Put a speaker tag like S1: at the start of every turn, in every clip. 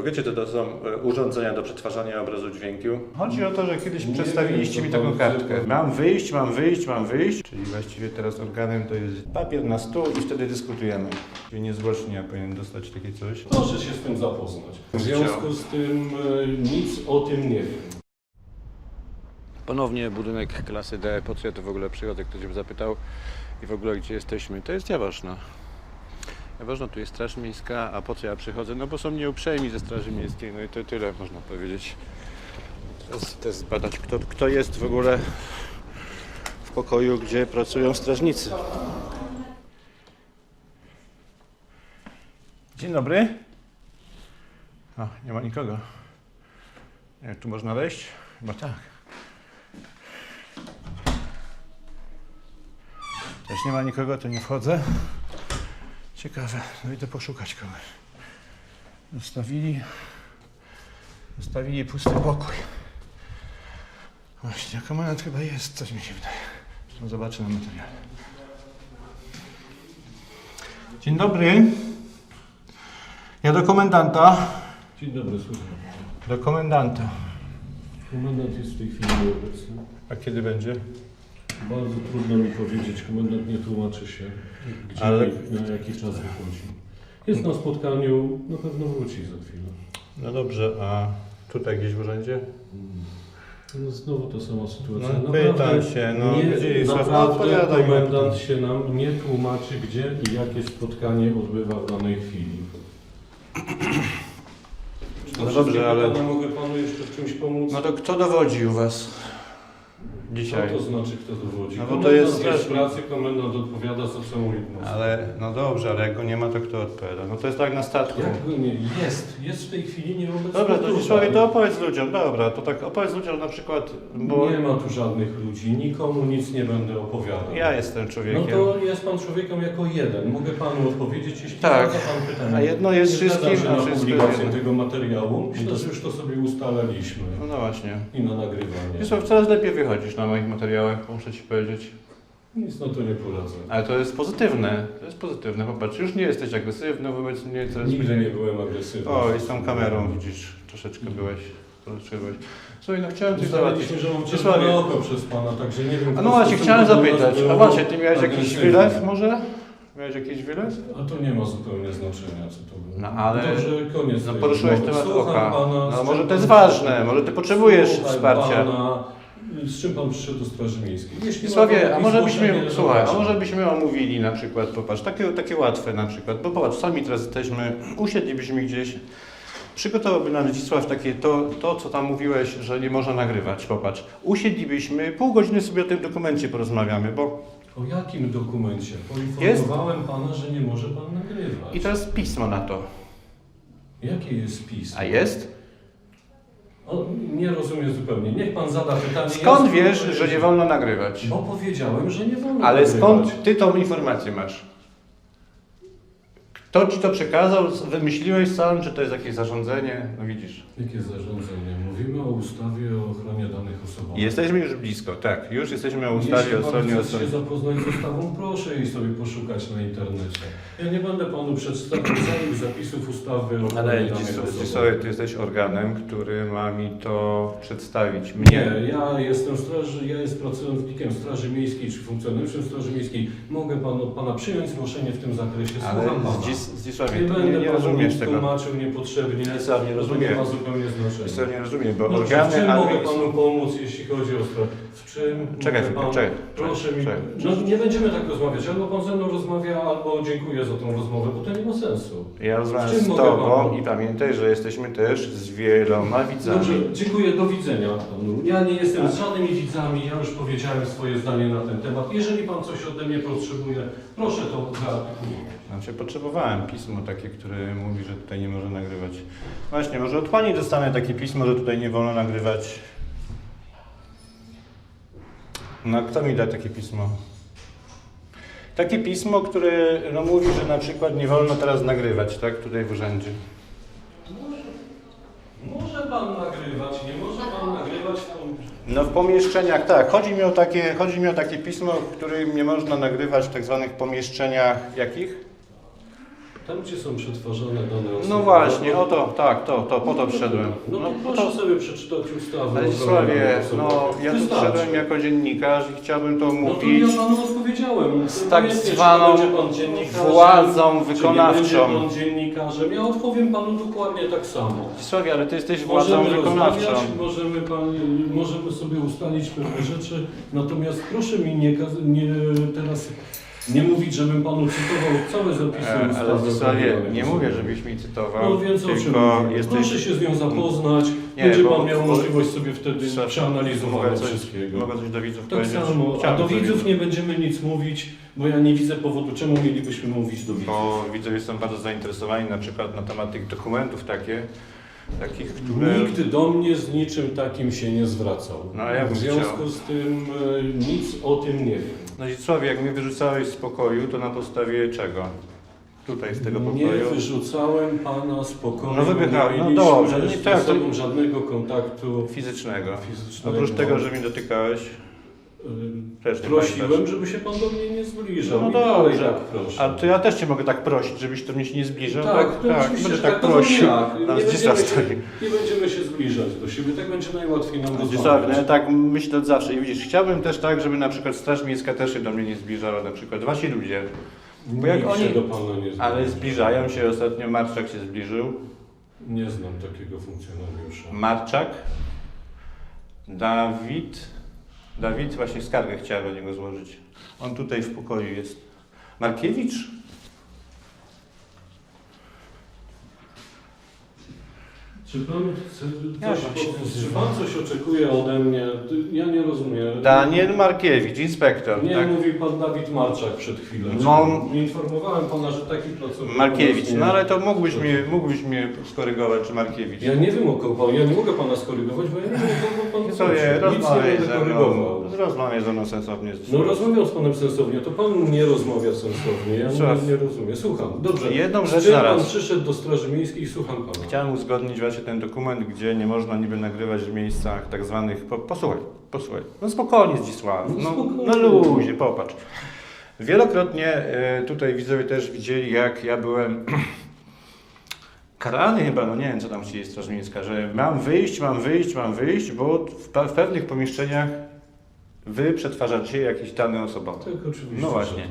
S1: Bo wiecie, to, to są e, urządzenia do przetwarzania obrazu dźwięku. Chodzi o to, że kiedyś
S2: Nie
S1: przedstawiliście
S2: wiem,
S1: mi taką
S2: to
S1: kartkę. Mam wyjść, mam wyjść, mam wyjść. Czyli właściwie teraz organem to jest papier na stół i wtedy dyskutujemy. Czyli niezwłocznie ja powinien dostać takie coś.
S2: Proszę się z tym zapoznać. W związku z tym e, nic o tym nie wiem.
S1: Ponownie budynek klasy D. Po co ja tu w ogóle przychodzę? Ktoś by zapytał. I w ogóle gdzie jesteśmy? To jest Jaworzno. Jaworzno, tu jest Straż Miejska, a po co ja przychodzę? No bo są nieuprzejmi ze Straży Miejskiej, no i to tyle można powiedzieć. Teraz też zbadać, kto, kto jest w ogóle w pokoju, gdzie pracują strażnicy. Dzień dobry. O, nie ma nikogo. Nie, tu można wejść? Chyba tak. Też nie ma nikogo, to nie wchodzę. Ciekawe, no idę poszukać kogoś. Zostawili, zostawili pusty pokój. Właśnie, a komendant chyba jest, coś mi się wydaje. No zobaczę na materiale. Dzień dobry. Ja do komendanta.
S2: Dzień dobry, słucham.
S1: Do komendanta.
S2: Komendant jest w tej chwili nieobecny.
S1: A kiedy będzie?
S2: Bardzo trudno mi powiedzieć. Komendant nie tłumaczy się, gdzie
S1: Ale-
S2: i na jaki czas wychodzi. Jest na spotkaniu, na pewno wróci za chwilę.
S1: No dobrze, a tutaj gdzieś w urzędzie?
S2: No znowu ta sama sytuacja.
S1: No, pytam się, no,
S2: nie,
S1: Zdzisław, no,
S2: naprawdę
S1: odpowiadaj mi.
S2: komendant się nam nie tłumaczy, gdzie i jakie spotkanie odbywa w danej chwili.
S1: No dobrze, ale-
S2: mogę Panu jeszcze w czymś pomóc?
S1: No to kto dowodzi u was dzisiaj?
S2: Co to znaczy, kto dowodzi?
S1: No bo to jest straszne.
S2: pracy, komendant odpowiada za całą jednostkę.
S1: Ale, no dobrze, ale jak go nie ma, to kto odpowiada? No to jest tak na statku.
S2: Jak go nie? Jest, jest w tej chwili nieobecny.
S1: Dobra, to. Zdzisławie, to opowiedz ludziom, dobra, to tak opowiedz ludziom na przykład, bo
S2: Nie ma tu żadnych ludzi, nikomu nic nie będę opowiadał.
S1: ja jestem
S2: No
S1: człowiekiem.
S2: to jest Pan człowiekiem jako jeden. Mogę Panu odpowiedzieć, jeśli
S1: Tak.
S2: zada Pan pytanie.
S1: A jedno jest
S2: nie zgadzam
S1: wszystkim,
S2: się
S1: a
S2: na
S1: wszystko
S2: publikację
S1: jedno.
S2: tego materiału. Myślę,
S1: No
S2: że już to sobie ustalaliśmy.
S1: No, no właśnie.
S2: I na nagrywanie.
S1: Zdzisław, coraz lepiej wychodzisz na moich materiałach, muszę Ci powiedzieć.
S2: Nic na to nie poradzę.
S1: Ale to jest pozytywne, to jest pozytywne, popatrz, już nie jesteś agresywny wobec mnie, coraz
S2: Nigdy nie byłem agresywny.
S1: O, i z tą kamerą widzisz, troszeczkę byłeś, troszeczkę byłeś. Słuchaj, no chciałem coś załatwić.
S2: Ustaliliśmy, że mam czerwone oko przez Pana, także nie wiem...
S1: A no właśnie, chciałem zapytać, a właśnie, ty miałeś jakiś
S2: agresywny.
S1: wylew może? Miałeś jakiś wylew?
S2: A to nie ma zupełnie znaczenia, co to było.
S1: No ale-
S2: Dobrze, koniec.
S1: No
S2: tej
S1: poruszyłeś
S2: rozmowy.
S1: temat
S2: Słucham
S1: oka.
S2: Pana,
S1: No może to jest ważne, może ty potrzebujesz wsparcia.
S2: Pana, z czym Pan przyszedł do Straży Miejskiej? Jeśli
S1: Sławie, a może byśmy, słuchaj, a może byśmy omówili na przykład, popatrz, takie, takie łatwe na przykład, bo popatrz, sami teraz jesteśmy, usiedlibyśmy gdzieś, przygotowałby nam Zdzisław takie to, to, co tam mówiłeś, że nie można nagrywać, popatrz, usiedlibyśmy, pół godziny sobie o tym dokumencie porozmawiamy, bo
S2: O jakim dokumencie? Poinformowałem Pana, że nie może Pan nagrywać.
S1: i jest pismo na to,
S2: Jakie jest pismo?
S1: a jest?
S2: Nie rozumiem zupełnie. Niech Pan zada pytanie.
S1: Skąd
S2: ja
S1: wiesz, że nie wolno nagrywać?
S2: Bo powiedziałem, że nie wolno
S1: Ale
S2: nagrywać.
S1: skąd ty tą informację masz? Kto ci to przekazał? Wymyśliłeś sam, czy to jest jakieś zarządzenie? No widzisz.
S2: Jakie zarządzenie? Mówimy o ustawie o ochronie danych osobowych.
S1: Jesteśmy już blisko, tak. Już jesteśmy o ustawie
S2: Jeśli
S1: o
S2: pan
S1: stronie
S2: chce
S1: osoby.
S2: się zapoznać z ustawą, proszę jej sobie poszukać na internecie. Ja nie będę panu przedstawiał całych zapisów ustawy o ochronie
S1: Ale
S2: danych
S1: Zdzisław,
S2: osobowych.
S1: ty jesteś organem, który ma mi to przedstawić.
S2: Nie,
S1: Mnie.
S2: ja jestem straży, ja jestem pracownikiem Straży Miejskiej czy funkcjonariuszem Straży Miejskiej. Mogę pan, od pana przyjąć zgłoszenie w tym zakresie.
S1: Ale
S2: Słucham pana.
S1: Zdzisławie,
S2: nie
S1: ty
S2: będę
S1: nie, nie
S2: panu
S1: rozumiesz tego.
S2: tłumaczył niepotrzebnie.
S1: Zdzisław, nie
S2: To
S1: rozumiem.
S2: nie ma zupełnie znaczenia.
S1: Zdzisław, nie rozumiem, bo
S2: Dobrze, w
S1: organy...
S2: czym mogę panu pomóc, jeśli chodzi o sprawę? W czym
S1: Czekaj
S2: mogę panu...
S1: czekaj,
S2: Proszę mi...
S1: czekaj.
S2: No nie będziemy tak rozmawiać. Albo pan ze mną rozmawia, albo dziękuję za tą rozmowę, bo to nie ma sensu.
S1: Ja rozmawiam
S2: W czym
S1: z
S2: mogę
S1: tobą
S2: panu-
S1: i pamiętaj, że jesteśmy też z wieloma widzami.
S2: Dobrze, dziękuję, do widzenia panu. Ja nie jestem z żadnymi widzami, ja już powiedziałem swoje zdanie na ten temat. Jeżeli pan coś ode mnie potrzebuje, proszę to zaartykułować.
S1: Znaczy potrzebowałem pismo takie, które mówi, że tutaj nie może nagrywać. Właśnie, może od Pani dostanę takie pismo, że tutaj nie wolno nagrywać. No kto mi da takie pismo? Takie pismo, które no, mówi, że na przykład nie wolno teraz nagrywać, tak? Tutaj w urzędzie.
S2: Może, pan nagrywać, nie może pan nagrywać w.
S1: No w pomieszczeniach, tak. Chodzi mi o takie, chodzi mi o takie pismo, w którym nie można nagrywać w tak zwanych pomieszczeniach jakich?
S2: Tam, gdzie są przetwarzane dane osobowe.
S1: No właśnie, o to, tak, to, to, po to wszedłem.
S2: No to
S1: No, po
S2: proszę
S1: to,
S2: sobie przeczytać ustawę.
S1: ale Sławie, no ja tu
S2: Wystarczy.
S1: wszedłem jako dziennikarz i chciałbym to
S2: No to
S1: mówić
S2: ja panu odpowiedziałem.
S1: z tak
S2: Obojętnie, czy
S1: zwaną władzą
S2: Czy
S1: wykonawczą.
S2: będzie pan dziennikarzem? Ja odpowiem panu dokładnie tak samo.
S1: Sławia, ale ty jesteś władzą
S2: Możemy
S1: wykonawczą.
S2: możemy, pan, możemy sobie ustalić pewne rzeczy, natomiast proszę mi nie, nie teraz nie mówić, żebym panu cytował całe zapisy
S1: E,
S2: ustawy.
S1: Ale Zdzisławie,
S2: o
S1: nie mówię, żebyś mi cytował,
S2: No więc o czym
S1: tylko
S2: mówię?
S1: jesteś...
S2: Proszę się z nią zapoznać,
S1: Nie,
S2: będzie
S1: bo-
S2: pan miał
S1: bo-
S2: możliwość sobie wtedy
S1: Mogę
S2: przeanalizowania
S1: coś,
S2: wszystkiego.
S1: mogę coś do widzów
S2: Tak
S1: powiedzieć?
S2: samo, a
S1: Chciałbym
S2: do widzów nie będziemy nic mówić, bo ja nie widzę powodu, czemu mielibyśmy mówić do widzów.
S1: Bo widzowie są bardzo zainteresowani na przykład na temat tych dokumentów takie, takich, które...
S2: Nikt do mnie z niczym takim się nie zwracał.
S1: No, ja bym
S2: w związku
S1: chciał.
S2: z tym e, nic o tym nie wiem.
S1: No Zdzisławie, jak mnie wyrzucałeś z pokoju, to na podstawie czego? Tutaj z tego
S2: Nie
S1: pokoju?
S2: wyrzucałem pana z pokoju.
S1: No wypycha-
S2: nie
S1: no
S2: mieliśmy
S1: dobrze, no i
S2: z
S1: tak, to-
S2: sobą żadnego kontaktu
S1: Fizycznego.
S2: fizycznego.
S1: Oprócz tego, że mnie dotykałeś, też nie
S2: Prosiłem, żeby się pan do mnie nie zbliżał.
S1: No
S2: dalej
S1: dobrze.
S2: tak proszę.
S1: A to ja też Cię mogę tak prosić, żebyś do mnie się nie zbliżał?
S2: Tak, to
S1: tak,
S2: oczywiście,
S1: tak
S2: to
S1: prosił. Tam
S2: Nie będziemy, się, nie będziemy się zbliżać do siebie, tak będzie najłatwiej nam
S1: no
S2: rozmawiać.
S1: tak myślę od zawsze i widzisz, chciałbym też tak, żeby na przykład Straż Miejska też się do mnie nie zbliżała, na przykład wasi ludzie, bo jak
S2: Nikt
S1: oni-
S2: się do pana nie zbliża.
S1: ale zbliżają się, ostatnio Marczak się zbliżył,
S2: Nie znam takiego funkcjonariusza.
S1: Marczak, Dawid, Dawid, właśnie skargę chciałem do niego złożyć, on tutaj w pokoju jest, Markiewicz?
S2: Czy pan coś, czy pan coś oczekuje ode mnie? Ja nie rozumiem.
S1: Daniel Markiewicz, inspektor,
S2: Nie,
S1: tak?
S2: mówi pan Dawid Marczak przed chwilą.
S1: No.
S2: Czy Informowałem pana, że taki pracownik...
S1: Markiewicz, no
S2: nie-
S1: ale to mógłbyś mnie, mógłbyś mnie skorygować, czy Markiewicz.
S2: Ja nie wiem o kogo, ja nie mogę pana skorygować, bo ja nie wiem o kogo pan
S1: Sobie
S2: nie
S1: rozmawiaj
S2: będę
S1: ze mną,
S2: korygował.
S1: rozmawiaj ze mną sensownie.
S2: No rozmawiam z panem sensownie, to pan nie rozmawia sensownie, ja
S1: Słuchaj.
S2: nie, nie rozumiem. Słucham, dobrze.
S1: Jedną rzecz
S2: Czy
S1: na
S2: pan
S1: raz.
S2: przyszedł do Straży Miejskiej, słucham pana.
S1: Chciałem uzgodnić właśnie ten dokument, gdzie nie można niby nagrywać w miejscach tak zwanych... Po, posłuchaj, posłuchaj. No spokojnie Zdzisław,
S2: No
S1: no, luzie, popatrz. Wielokrotnie e, tutaj widzowie też widzieli, jak ja byłem karany chyba, no nie wiem co tam chcieli Straż Miejska, że mam wyjść, mam wyjść, mam wyjść, bo w, w pewnych pomieszczeniach wy przetwarzacie jakieś dane osobowe.
S2: Tak, oczywiście.
S1: No właśnie.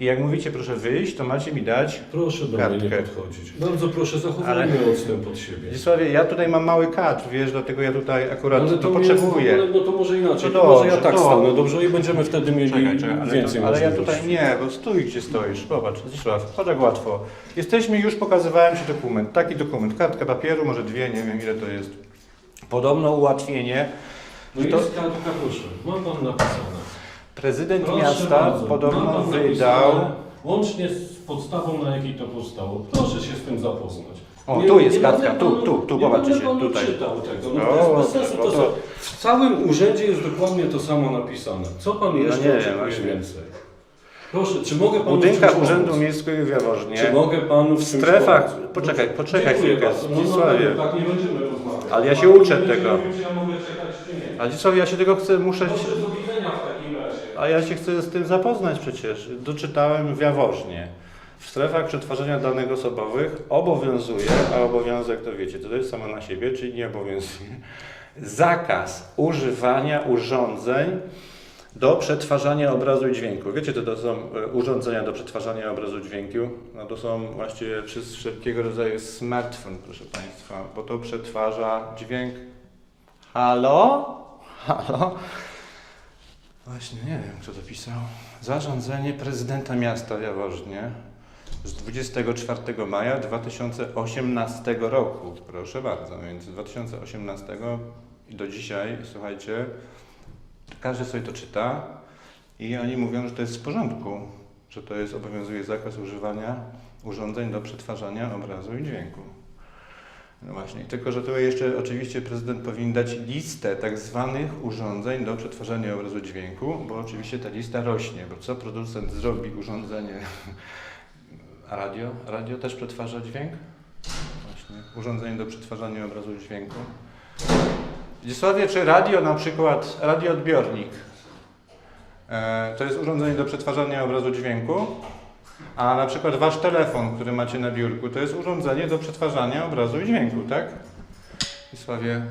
S2: Tak.
S1: I jak mówicie proszę wyjść, to macie mi dać
S2: Proszę do mnie nie
S1: Kartkę.
S2: podchodzić. Bardzo proszę, zachowajmy odstęp od siebie.
S1: Zdzisławie, ja tutaj mam mały kadr, wiesz, dlatego ja tutaj akurat to,
S2: mnie-
S1: potrzebuję.
S2: ale No to może inaczej,
S1: No
S2: to może ja tak
S1: dobrze.
S2: stanę, dobrze? I będziemy wtedy mieli
S1: Czekaj, czekaj, ale,
S2: więcej
S1: to, ale ja tutaj nie, bo stój gdzie stoisz, popatrz, Zdzisław, patrz jak łatwo. Jesteśmy, już pokazywałem Ci dokument, taki dokument, kartka papieru, może dwie, nie wiem ile to jest. Podobno ułatwienie,
S2: No
S1: to-
S2: jest kartka, proszę, mam pan napisane.
S1: Prezydent
S2: Proszę
S1: miasta
S2: bardzo, mam
S1: podobno wydał...
S2: napisane, Łącznie z podstawą, na jakiej to powstało. Proszę się z tym zapoznać.
S1: O, tu jest
S2: będę
S1: kartka, tu, tu, tu,
S2: nie
S1: popatrzcie,
S2: będę panu
S1: tutaj.
S2: czytał tego, no
S1: O,
S2: to jest bez sensu.
S1: no
S2: To są, w całym urzędzie jest dokładnie to samo napisane. Co pan jeszcze
S1: No nie wiem,
S2: oczekuje
S1: właśnie.
S2: więcej? Proszę, czy mogę panu w
S1: budynkach
S2: czymś
S1: Urzędu
S2: pomóc?
S1: Miejskiego w Jaworznie,
S2: Czy mogę panu w
S1: w
S2: czymś
S1: strefach,
S2: pomóc?
S1: poczekaj, poczekaj
S2: Dziękuję
S1: chwilkę,
S2: bardzo. No, no,
S1: Zdzisławie.
S2: no, tak nie będziemy rozmawiać.
S1: Ale ja się uczę tego.
S2: czy ja mogę czekać, czy nie.
S1: Ale Zdzisławie, ja się tego chcę, muszę...
S2: Proszę do widzenia w takim razie.
S1: A ja się chcę z tym zapoznać przecież. Doczytałem w Jaworznie. W strefach przetwarzania danych osobowych obowiązuje, a obowiązek to wiecie, to jest samo na siebie, czyli nie obowiązuje, zakaz używania urządzeń do przetwarzania obrazu i dźwięku. Wiecie, co to są e, urządzenia do przetwarzania obrazu i dźwięku? No to są właściwie wszelkiego rodzaju smartfon, proszę Państwa, bo to przetwarza dźwięk. Halo? Halo? Właśnie nie wiem, kto to pisał. Zarządzenie prezydenta miasta Jaworznie z 24 maja 2018 roku. Proszę bardzo, więc z 2018 i do dzisiaj, słuchajcie, każdy sobie to czyta i oni mówią, że to jest w porządku, że to jest, obowiązuje zakaz używania urządzeń do przetwarzania obrazu i dźwięku. No właśnie, tylko że tutaj jeszcze oczywiście prezydent powinien dać listę tak zwanych urządzeń do przetwarzania obrazu dźwięku, bo oczywiście ta lista rośnie, bo co producent zrobi urządzenie? A radio? Radio też przetwarza dźwięk? Właśnie, urządzenie do przetwarzania obrazu dźwięku. Zdzisławie, czy radio na przykład, radioodbiornik, e, to jest urządzenie do przetwarzania obrazu dźwięku? A na przykład wasz telefon, który macie na biurku, to jest urządzenie do przetwarzania obrazu i dźwięku, tak? Wisławie,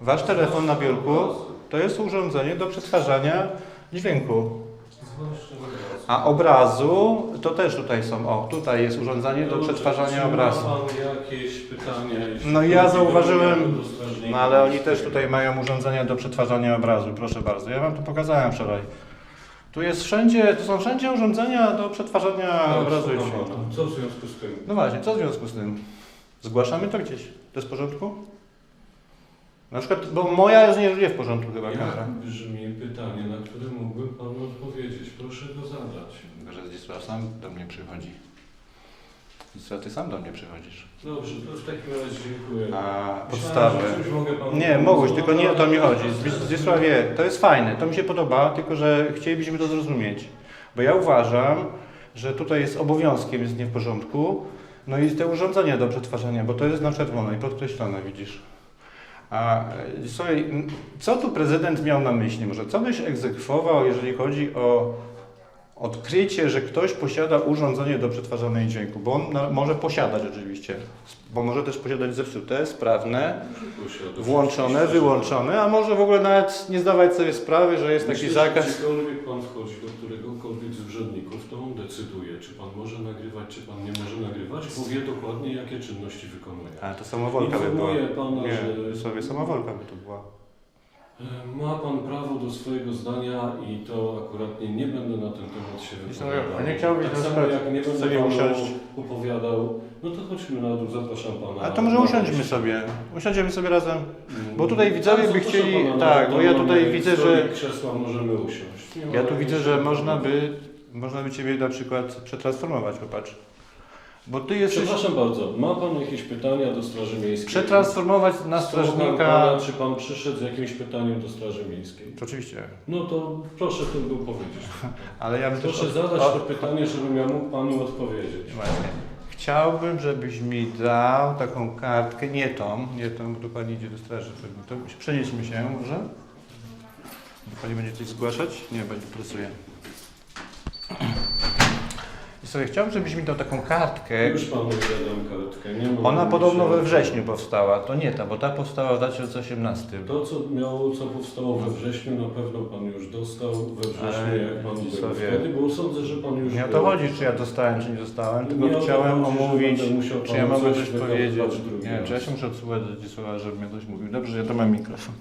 S1: wasz telefon na biurku to jest urządzenie do przetwarzania dźwięku. A obrazu to też tutaj są. O, tutaj jest urządzenie do
S2: Dobrze,
S1: przetwarzania obrazu.
S2: Jakieś pytania?
S1: No ja
S2: chodzi o
S1: zauważyłem? No ale oni też tutaj mają urządzenia do przetwarzania obrazu, proszę bardzo. Ja wam to pokazałem wczoraj. Tu jest wszędzie, to są wszędzie urządzenia do przetwarzania
S2: Tak,
S1: obrazu i.
S2: Co w związku z tym?
S1: No właśnie, co w związku z tym? Zgłaszamy to gdzieś? To jest w porządku? Na przykład, bo moja jest nie w porządku chyba kamera.
S2: Jak brzmi pytanie, na które mógłby pan odpowiedzieć? Proszę go zadać.
S1: Że Zdzisław sam do mnie przychodzi. Zdzisław, ty sam do mnie przychodzisz.
S2: Dobrze, to w takim razie dziękuję.
S1: A podstawy.
S2: że czymś mogę panu
S1: Nie,
S2: pomóc.
S1: mogłeś, tylko nie o to mi chodzi. Zdzis- Zdzisławie, to jest fajne, to mi się podoba, tylko że chcielibyśmy to zrozumieć. Bo ja uważam, że tutaj jest obowiązkiem, jest nie w porządku. No i te urządzenia do przetwarzania, bo to jest na czerwono i podkreślone, widzisz. A e, słuchaj, m, co tu prezydent miał na myśli? Może co byś egzekwował, jeżeli chodzi o odkrycie, że ktoś posiada urządzenie do przetwarzania dźwięku? Bo on na, może posiadać oczywiście, bo może też posiadać zepsute, sprawne, włączone, wyłączone, a może w ogóle nawet nie zdawać sobie sprawy, że jest taki
S2: Myślę, że
S1: zakaz.
S2: Gdziekolwiek pan wchodzi do któregokolwiek z urzędników, to on decyduje, czy pan może nagrywać, czy pan nie może nagrywać, bo wie dokładnie, jakie czynności wykonuje.
S1: A to samowolka by była.
S2: Pana,
S1: Nie,
S2: że
S1: sobie samowolka by to była.
S2: E, ma pan prawo do swojego zdania i to akuratnie nie będę na ten temat się wypowiadał.
S1: no, a nie chciałbyś
S2: tak samo jak nie będę
S1: sobie usiąść?
S2: opowiadał, no to chodźmy na dół, zapraszam pana.
S1: A to może usiądźmy sobie. Usiądziemy sobie razem.
S2: Mm,
S1: Bo tutaj widzowie by chcieli- tak, bo ja tutaj widzę, że-
S2: krzesła możemy usiąść. Nie
S1: Ja tu widzę, że można by, można by Ciebie na przykład przetransformować, popatrz. Bo Ty jesteś...
S2: Przepraszam bardzo, ma Pan jakieś pytania do Straży Miejskiej?
S1: Przetransformować na
S2: Słucham
S1: strażnika...
S2: Pana, czy Pan przyszedł z jakimś pytaniem do Straży Miejskiej?
S1: Oczywiście,
S2: No to proszę to był powiedzieć.
S1: ale ja bym też...
S2: Proszę zadać to pytanie, żebym ja mógł Panu odpowiedzieć.
S1: Właśnie. Chciałbym, żebyś mi dał taką kartkę, nie tą, nie tą, bo tu Pani idzie do straży. To przenieśmy się może. Pani będzie coś zgłaszać? Nie, będzie pracuje. Sobie chciałbym, żebyś mi dał taką kartkę.
S2: Już Panu wydam kartkę. Nie ma
S1: Ona podobno we wrześniu powstała. To nie ta, bo ta powstała w 2018.
S2: To, co miało, co powstało we wrześniu, na pewno Pan już dostał we wrześniu,
S1: Ale
S2: jak Pan był
S1: sobie-
S2: wtedy, bo sądzę, że Pan już
S1: Nie o
S2: był.
S1: to chodzi, czy ja dostałem, czy nie dostałem, tylko
S2: Nie o to
S1: chciałem
S2: chodzi, że
S1: omówić,
S2: będę musiał
S1: czy ja
S2: panu
S1: mogę
S2: coś
S1: powiedzieć.
S2: drugi
S1: Nie,
S2: raz.
S1: czy ja się muszę odsłuchać do Dzisława, żeby mnie coś mówił. Dobrze, ja to mam mikrofon.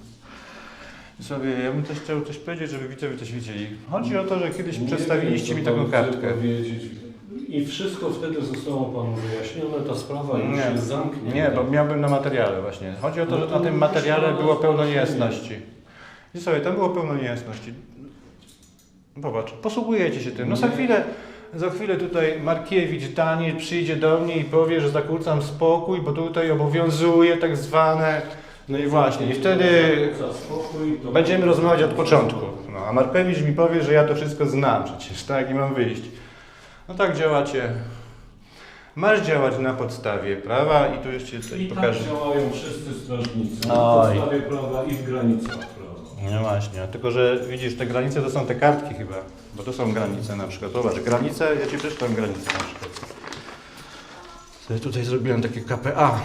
S1: Sobie, ja bym też chciał coś powiedzieć, żeby widzowie coś wiedzieli. Chodzi o to, że kiedyś
S2: Nie
S1: przedstawiliście
S2: wiem,
S1: mi
S2: co
S1: taką
S2: chce
S1: kartkę.
S2: powiedzieć. I wszystko wtedy zostało Panu wyjaśnione, ta sprawa już
S1: Nie,
S2: jest zamknięta.
S1: Nie, bo miałbym na materiale właśnie. Chodzi o to,
S2: No
S1: że na tym
S2: musi
S1: materiale było pełno niejasności. I sobie, tam było pełno niejasności. Popatrz, posługujecie się tym. No za chwilę, za chwilę tutaj Markiewicz Daniel przyjdzie do mnie i powie, że zakłócam spokój, bo tutaj obowiązuje tak zwane. No i właśnie, i wtedy będziemy rozmawiać od początku. No, a Markiewicz mi powie, że ja to wszystko znam przecież, tak? I mam wyjść. No tak działacie. Masz działać na podstawie prawa i tu Ci coś
S2: I tak
S1: pokażę.
S2: działają wszyscy strażnicy. Na
S1: Oj.
S2: podstawie prawa i w granicach prawa.
S1: No właśnie, tylko że widzisz, te granice to są te kartki chyba, bo to są granice na przykład. Zobacz, granice, ja Ci przeczytam granice na przykład. Sobie tutaj zrobiłem takie KPA.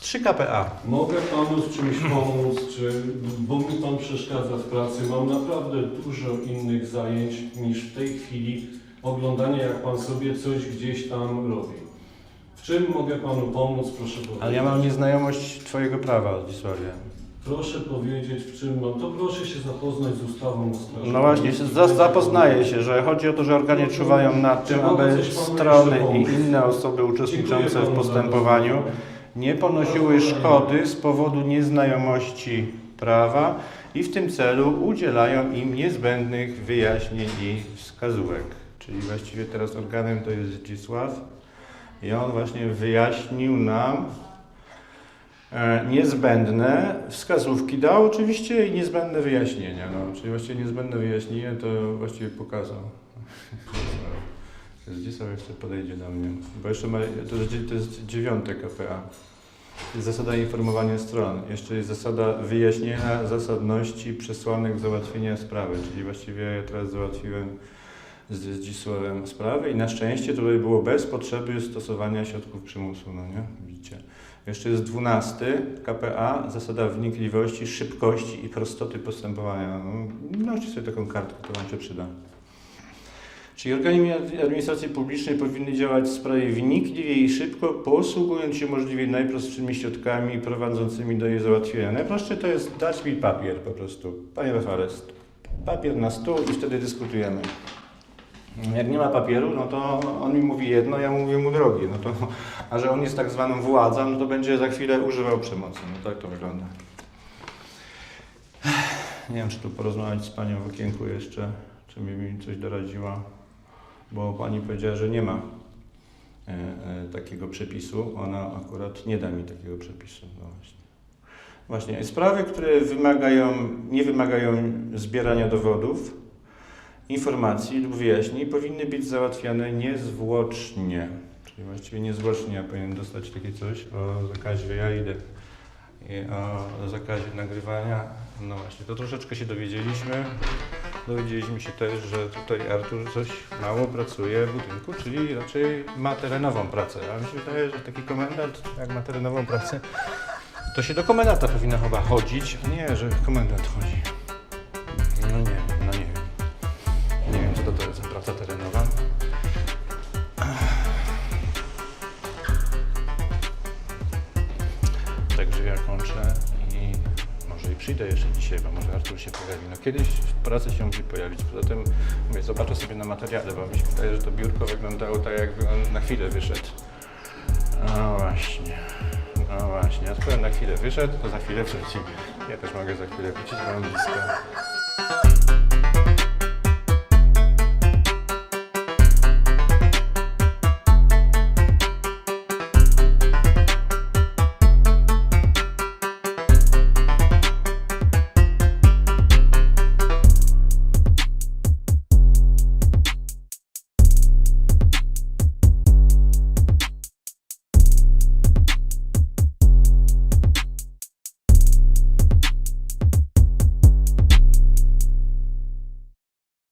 S1: Trzy KPA.
S2: Mogę Panu z czymś pomóc, czy, bo mi Pan przeszkadza w pracy. Mam naprawdę dużo innych zajęć niż w tej chwili oglądanie, jak Pan sobie coś gdzieś tam robi. W czym mogę Panu pomóc, proszę powiedzieć.
S1: Ale ja mam nieznajomość Twojego prawa, Zdzisławie.
S2: Proszę powiedzieć, w czym mam. To proszę się zapoznać z ustawą o straży.
S1: No właśnie, się za- zapoznaję się, że chodzi o to, że organy czuwają nad tym, aby strony i inne osoby uczestniczące w postępowaniu nie ponosiły szkody z powodu nieznajomości prawa i w tym celu udzielają im niezbędnych wyjaśnień i wskazówek. Czyli właściwie teraz organem to jest Zdzisław i on właśnie wyjaśnił nam e, niezbędne wskazówki dał oczywiście i niezbędne wyjaśnienia. No, czyli właściwie niezbędne wyjaśnienie to właściwie pokazał. Zdzisław jeszcze podejdzie do mnie, bo jeszcze ma, to, jest, to jest dziewiąte KPA. Jest zasada informowania stron. Jeszcze jest zasada wyjaśnienia zasadności przesłanek załatwienia sprawy, czyli właściwie ja teraz załatwiłem z Zdzisławem sprawę i na szczęście to było bez potrzeby stosowania środków przymusu, no nie? Widzicie. Jeszcze jest 12 KPA, zasada wnikliwości, szybkości i prostoty postępowania. No, noście sobie taką kartkę, to Wam się przyda. Czyli organy administracji publicznej powinny działać w sprawie wnikliwie i szybko, posługując się możliwie najprostszymi środkami prowadzącymi do jej załatwienia. Najprostsze to jest dać mi papier po prostu. Panie Refarest, papier na stół i wtedy dyskutujemy. Jak nie ma papieru, no to on mi mówi jedno, ja mówię mu drugie. No to, a że on jest tak zwaną władzą, no to będzie za chwilę używał przemocy. No tak to wygląda. Nie wiem, czy tu porozmawiać z panią w okienku jeszcze, czy mi mi coś doradziła, bo pani powiedziała, że nie ma e, e, takiego przepisu. Ona akurat nie da mi takiego przepisu. No właśnie. Właśnie, sprawy, które wymagają, nie wymagają zbierania dowodów, informacji lub wyjaśnień, powinny być załatwiane niezwłocznie. Czyli właściwie niezwłocznie ja powinien dostać takie coś o zakazie, ja idę i o zakazie nagrywania. No właśnie, to troszeczkę się dowiedzieliśmy. Dowiedzieliśmy się też, że tutaj Artur coś mało pracuje w budynku, czyli raczej ma terenową pracę. A mi się wydaje, że taki komendant, jak ma terenową pracę, to się do komendanta powinno chyba chodzić, a nie, że komendant chodzi. No nie, bo może Artur się pojawi. No kiedyś w pracy się musi pojawić. Poza tym mówię, zobaczę sobie na materiale, bo mi się wydaje, że to biurko wyglądało tak, jakby on na chwilę wyszedł. No właśnie. No właśnie, a skoro na chwilę wyszedł, to za chwilę wróci. Ja też mogę za chwilę wrócić, mam blisko.